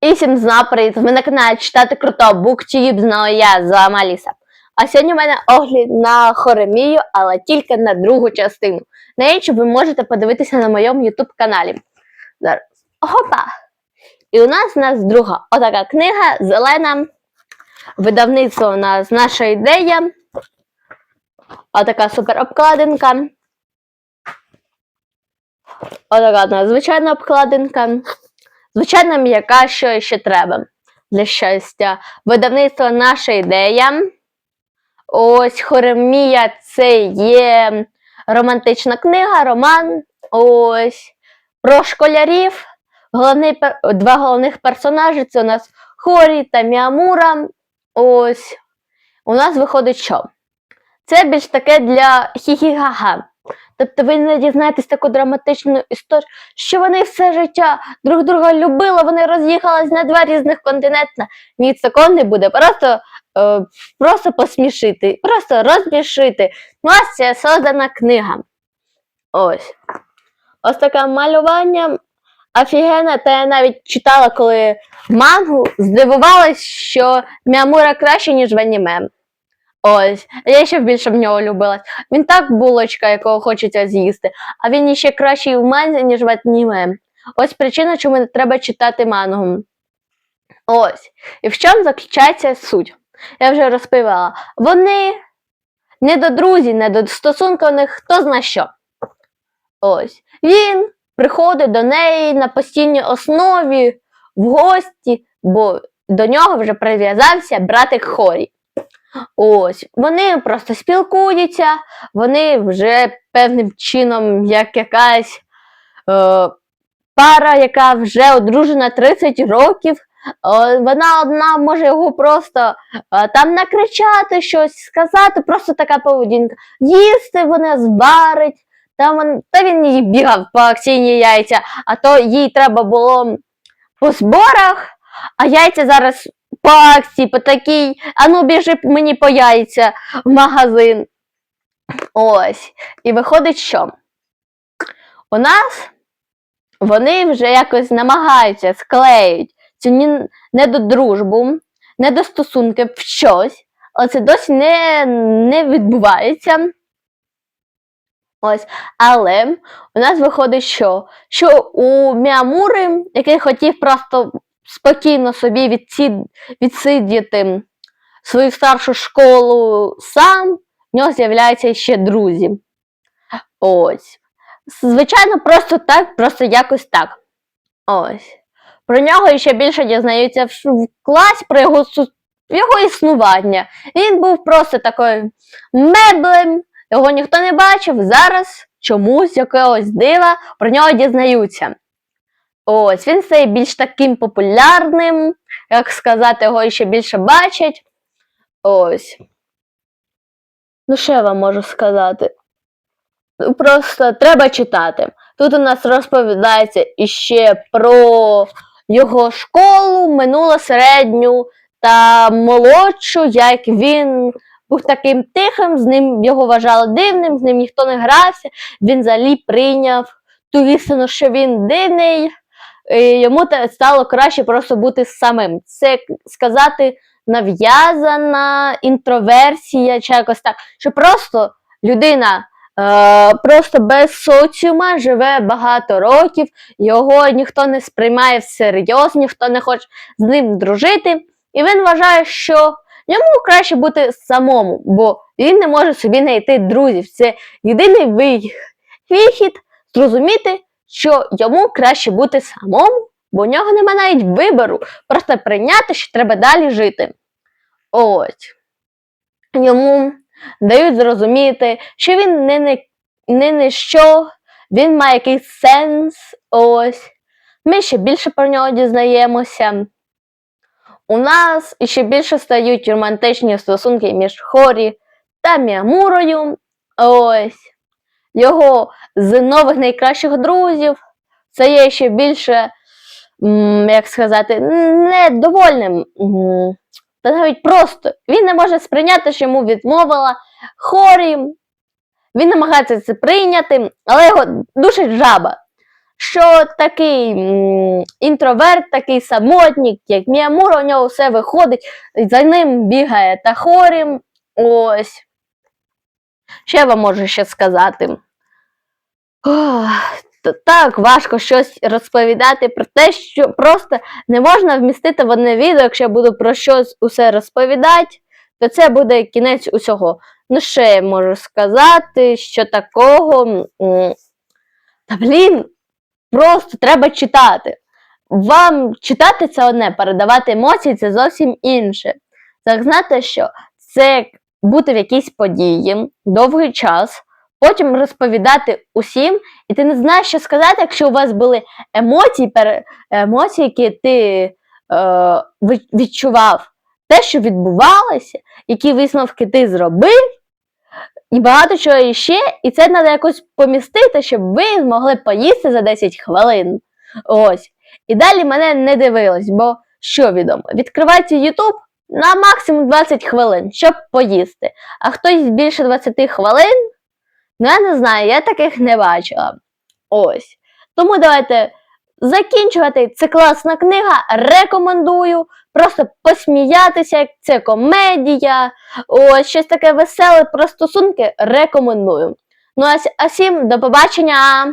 І всім зна привіт! Ви на каналі читати круто BookTube, знаю я з вами Аліса. А сьогодні в мене огляд на Хоремію, але тільки на другу частину. На іншу ви можете подивитися на моєму YouTube каналі. Зараз. Опа! І у нас у нас друга отака книга зелена. Видавництво у нас наша ідея. Отака супер обкладинка. Отака нас звичайна обкладинка. Звичайно, м'яка, що ще треба для щастя. Видавництво наша ідея. Ось Хоремія це є романтична книга, роман. Ось про школярів. Головний, два головних персонажі це у нас Хорі та Міамура. Ось. У нас виходить що? Це більш таке для хі-хі-га-га. Тобто ви не дізнаєтесь таку драматичну історію, що вони все життя друг друга любили, вони роз'їхались на два різних континенти. Ні, такого не буде. Просто, е, просто посмішити, просто розбішити. У нас це создана книга. Ось. Ось таке малювання. Офігенне, та я навіть читала, коли мангу, здивувалась, що Міамура краще, ніж в аніме. Ось, я ще більше в нього любилась. Він так булочка, якого хочеться з'їсти, а він іще кращий в манзі, ніж в аніме. Ось причина, чому не треба читати мангу. Ось. І в чому заключається суть? Я вже розповіла. Вони не до друзів, не до стосунка у них хто зна що. Ось. Він приходить до неї на постійній основі в гості, бо до нього вже прив'язався братик Хорі. Ось, вони просто спілкуються, вони вже певним чином, як якась е, пара, яка вже одружена 30 років. Е, вона одна може його просто е, там накричати щось, сказати, просто така поведінка. Їсти вона зварить, там він, та він їй бігав по акційні яйця, а то їй треба було по зборах, а яйця зараз по акції, по такій, а ну біжи мені по яйця в магазин. Ось. І виходить, що у нас вони вже якось намагаються склеїть цю недодружбу, недостосунки в щось, але це досі не, не відбувається. Ось. Але у нас виходить, що, що у Міамури, який хотів просто спокійно собі відсід, відсидіти свою старшу школу сам, в нього з'являються ще друзі. Ось. Звичайно, просто так, просто якось так. Ось. Про нього ще більше дізнаються в, класі про його, його існування. Він був просто такою меблем, його ніхто не бачив. Зараз чомусь якогось дива про нього дізнаються. Ось, він стає більш таким популярним, як сказати, його ще більше бачать. Ось. Ну, що я вам можу сказати? Ну, Просто треба читати. Тут у нас розповідається іще про його школу, минулу середню та молодшу, як він був таким тихим, з ним його вважали дивним, з ним ніхто не грався. Він взагалі прийняв ту істину, що він дивний. Йому стало краще просто бути самим. Це сказати нав'язана інтроверсія чи якось так, що просто людина е, просто без соціума живе багато років, його ніхто не сприймає всерйоз, ніхто не хоче з ним дружити, і він вважає, що йому краще бути самому, бо він не може собі знайти друзів. Це єдиний вихід зрозуміти, що йому краще бути самому, бо у нього нема навіть вибору, просто прийняти, що треба далі жити. Ось. Йому дають зрозуміти, що він не, не, не, не що, він має якийсь сенс. Ось. Ми ще більше про нього дізнаємося. У нас ще більше стають романтичні стосунки між Хорі та Міамурою. Ось. Його з нових найкращих друзів це є ще більше, як сказати, недовольним. Та навіть просто він не може сприйняти, що йому відмовила Хорі. Він намагається це прийняти, але його душить жаба. що такий інтроверт, такий самотник, як Міямура, у нього все виходить, за ним бігає Тахорі. Ось. Що я вам можу ще сказати? Ох, так важко щось розповідати про те, що просто не можна вмістити в одне відео, якщо я буду про щось усе розповідати, то це буде кінець усього. Ну, ще я можу сказати, що такого. Та блін, просто треба читати. Вам читати це одне, передавати емоції це зовсім інше. Так знати, що це бути в якійсь події довгий час, потім розповідати усім, і ти не знаєш, що сказати, якщо у вас були емоції, емоції, які ти е, відчував, те, що відбувалося, які висновки ти зробив, і багато чого іще, і це треба якось помістити, щоб ви змогли поїсти за 10 хвилин. Ось. І далі мене не дивилось, бо що відомо? Відкривайте YouTube на максимум 20 хвилин, щоб поїсти. А хтось більше 20 хвилин, ну я не знаю, я таких не бачила. Ось. Тому давайте закінчувати. Це класна книга, рекомендую. Просто посміятися, як це комедія. Ось щось таке веселе про стосунки рекомендую. Ну а, всім до побачення!